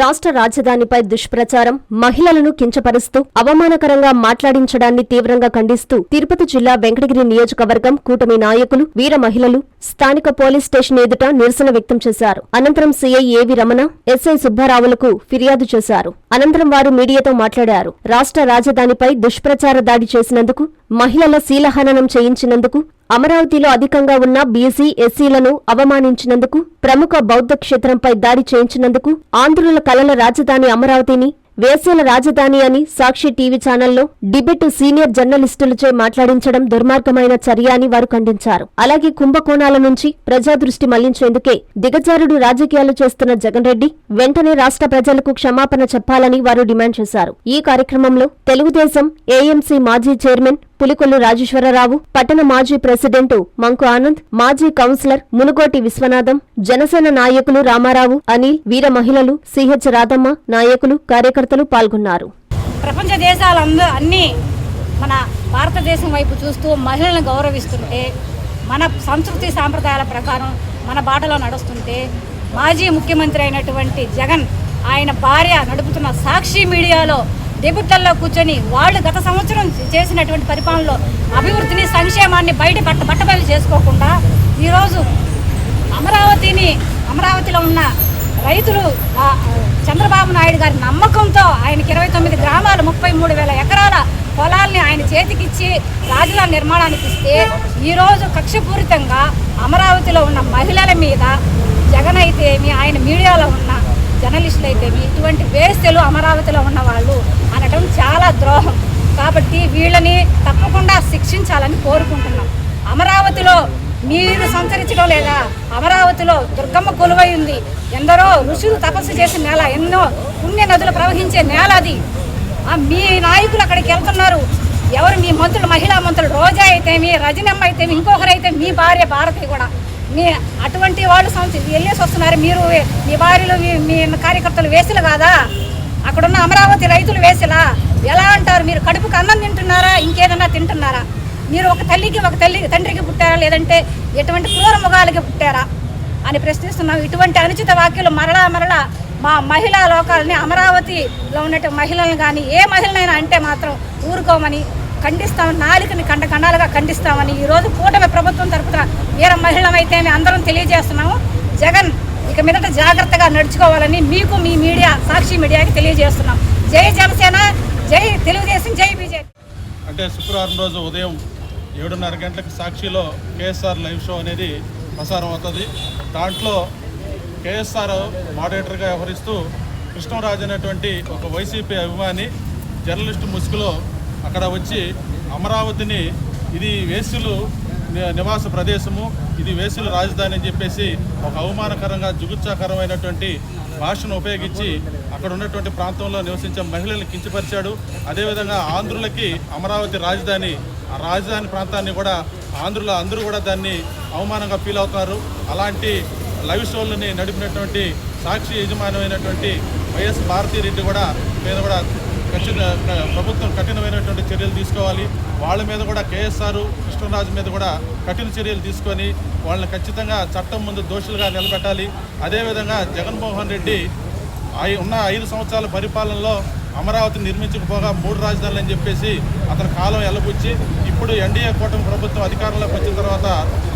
రాష్ట్ర రాజధానిపై దుష్ప్రచారం మహిళలను కించపరుస్తూ అవమానకరంగా మాట్లాడించడాన్ని తీవ్రంగా ఖండిస్తూ తిరుపతి జిల్లా వెంకటగిరి నియోజకవర్గం కూటమి నాయకులు వీర మహిళలు స్థానిక పోలీస్ స్టేషన్ ఎదుట నిరసన వ్యక్తం చేశారు. అనంతరం సీఐ ఏవి రమణ ఎస్ఐ సుబ్బారావులకు ఫిర్యాదు చేశారు. అనంతరం వారు మీడియాతో మాట్లాడారు. రాష్ట్ర రాజధానిపై దుష్ప్రచార దాడి చేసినందుకు మహిళల శీలహననం చేయించినందుకు అమరావతిలో అధికంగా ఉన్న బీసీ ఎస్సీలను అవమానించినందుకు ప్రముఖ బౌద్ధ క్షేత్రంపై దాడి చేయించినందుకు ఆంధ్రుల కలల రాజధాని అమరావతిని వేశ్యల రాజధాని అని సాక్షి టీవీ ఛానల్లో డిబెట్ సీనియర్ జర్నలిస్టులచే మాట్లాడించడం దుర్మార్గమైన చర్య అని వారు ఖండించారు. అలాగే కుంభకోణాల నుంచి ప్రజా దృష్టి మళ్ళించేందుకే దిగజారుడు రాజకీయాలు చేస్తున్న జగన్ రెడ్డి వెంటనే రాష్ట్ర ప్రజలకు క్షమాపణ చెప్పాలని వారు డిమాండ్ చేశారు. ఈ కార్యక్రమంలో తెలుగుదేశం ఏఎంసీ మాజీ చైర్మన్ పులికొల్లు రాజేశ్వరరావు పట్టణ మాజీ ప్రెసిడెంట్ మంకు ఆనంద్ మాజీ కౌన్సిలర్ మునుగోటి విశ్వనాథం జనసేన నాయకులు రామారావు అనిల్ వీర మహిళలు సిహెచ్ రాధమ్మ నాయకులు కార్యకర్తలు పాల్గొన్నారు. ప్రపంచ దేశాలందరూ అన్ని మన భారతదేశం వైపు చూస్తూ మహిళలను గౌరవిస్తుంటే మన సంస్కృతి సాంప్రదాయాల ప్రకారం మన బాటలో నడుస్తుంటే మాజీ ముఖ్యమంత్రి అయినటువంటి జగన్ ఆయన భార్య నడుపుతున్న సాక్షి మీడియాలో డెబుట్లలో కూర్చొని వాళ్ళు గత సంవత్సరం చేసినటువంటి పరిపాలనలో అభివృద్ధిని సంక్షేమాన్ని బయట బట్ట బట్టబయలు చేసుకోకుండా ఈరోజు అమరావతిని అమరావతిలో ఉన్న రైతులు చంద్రబాబు నాయుడు గారి నమ్మకంతో ఆయనకి ఇరవై తొమ్మిది గ్రామాలు ముప్పై మూడు వేల ఎకరాల పొలాల్ని ఆయన చేతికిచ్చి రాజధాని నిర్మాణానికి ఇస్తే ఈరోజు కక్షపూరితంగా అమరావతిలో ఉన్న మహిళల మీద జగన్ అయితేమి ఆయన మీడియాలో ఉన్న జర్నలిస్టులు అయితేమి ఇటువంటి వేస్తలు అమరావతిలో ఉన్న వాళ్ళు అనటం చాలా ద్రోహం. కాబట్టి వీళ్ళని తప్పకుండా శిక్షించాలని కోరుకుంటున్నాం. అమరావతిలో మీరు సంచరించడం లేదా అమరావతిలో దుర్గమ్మ కొలువై ఉంది. ఎందరో ఋషులు తపస్సు చేసిన నేల ఎన్నో పుణ్య నదులు ప్రవహించే నేల అది. మీ నాయకులు అక్కడికి వెళ్తున్నారు. ఎవరు? మీ మంత్రులు మహిళా మంత్రులు. రోజా అయితేమి రజనమ్మ అయితేమి ఇంకొకరైతే మీ భార్య భారతి కూడా. మీ అటువంటి వాళ్ళు సంవత్సరం వెళ్ళేసి వస్తున్నారు. మీరు మీ భార్యలు మీ మీ కార్యకర్తలు వేసిలు కాదా? అక్కడున్న అమరావతి రైతులు వేసిలా? ఎలా అంటారు? మీరు కడుపుకు అన్నం తింటున్నారా? ఇంకేదన్నా తింటున్నారా? మీరు ఒక తల్లికి ఒక తల్లి తండ్రికి పుట్టారా? లేదంటే ఎటువంటి క్రూర ముఖాలకి పుట్టారా? అని ప్రశ్నిస్తున్నాం. ఇటువంటి అనుచిత వాక్యాలు మరలా మరలా మా మహిళా లోకాలని అమరావతిలో ఉన్నట్టు మహిళలను కానీ ఏ మహిళనైనా అంటే మాత్రం ఊరుకోమని ఖండిస్తామని నాలుకని కండ కండాలుగా ఖండిస్తామని ఈరోజు కూటమి ప్రభుత్వం తరపున వీర మహిళమైతే అందరం తెలియజేస్తున్నాము. జగన్ ఇక మీదట జాగ్రత్తగా నడుచుకోవాలని మీకు మీ మీడియా సాక్షి మీడియాకి తెలియజేస్తున్నాం. జై జనసేన జై తెలుగుదేశం జై బీజేపీ. అంటే శుక్రవారం రోజు ఉదయం ఏడున్నర గంటలకు సాక్షిలో కేఎస్ఆర్ లైవ్ షో అనేది ప్రసారం అవుతుంది. దాంట్లో కేఎస్ఆర్ మోడరేటర్గా వ్యవహరిస్తూ కృష్ణరాజు అనేటువంటి ఒక వైసీపీ అభిమాని జర్నలిస్టు ముసుగులో అక్కడ వచ్చి అమరావతిని ఇది వేసులు ని- నివాస ప్రదేశము ఇది వేసుల రాజధాని అని చెప్పేసి ఒక అవమానకరంగా జుగుత్సాకరమైనటువంటి భాషను ఉపయోగించి అక్కడ ఉన్నటువంటి ప్రాంతంలో నివసించే మహిళల్ని కించపరిచాడు. అదేవిధంగా ఆంధ్రులకి అమరావతి రాజధాని ఆ రాజధాని ప్రాంతాన్ని కూడా ఆంధ్రుల అందరూ కూడా దాన్ని అవమానంగా ఫీల్ అవుతారు. అలాంటి లైవ్ షోలని నడిపినటువంటి సాక్షి యజమానమైనటువంటి వైఎస్ భారతీరెడ్డి కూడా మీద కూడా ఖచ్చిత ప్రభుత్వం కఠినమైనటువంటి చర్యలు తీసుకోవాలి. వాళ్ళ మీద కూడా కేఎస్ఆర్ కృష్ణరాజు మీద కూడా కఠిన చర్యలు తీసుకొని వాళ్ళని ఖచ్చితంగా చట్టం ముందు దోషులుగా నిలబెట్టాలి. అదేవిధంగా జగన్మోహన్ రెడ్డి ఐ- ఉన్న ఐదు సంవత్సరాల పరిపాలనలో అమరావతి నిర్మించకపోగా మూడు రాజధానులు అని చెప్పేసి అతని కాలం ఎల్లబుచ్చి ఇప్పుడు ఎన్డీఏ కూటమి ప్రభుత్వం అధికారంలోకి వచ్చిన తర్వాత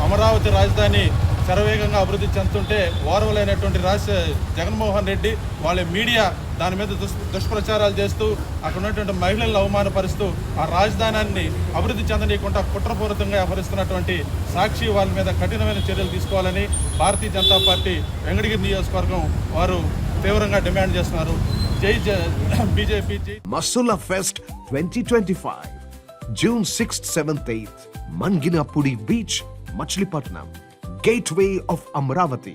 అమరావతి రాజధాని శరవేగంగా అభివృద్ధి చెందుతుంటే ఓర్వలైనటువంటి రాష్ట్ర జగన్మోహన్ రెడ్డి వాళ్ళ మీడియా దాని మీద దుష్ దుష్ప్రచారాలు చేస్తూ అక్కడ ఉన్నటువంటి మహిళలను అవమానపరుస్తూ ఆ రాజధానాన్ని అభివృద్ధి చెందనీయకుండా కుట్రపూరితంగా వ్యవహరిస్తున్నటువంటి సాక్షి వాళ్ళ మీద కఠినమైన చర్యలు తీసుకోవాలని భారతీయ జనతా పార్టీ వెంకటగిరి నియోజకవర్గం వారు తీవ్రంగా డిమాండ్ చేస్తున్నారు జై బీజేపీ జై twenty Fest 2025. June 6th, 7th, 8th. Manginapudi Beach, Machilipatnam. Gateway of Amaravati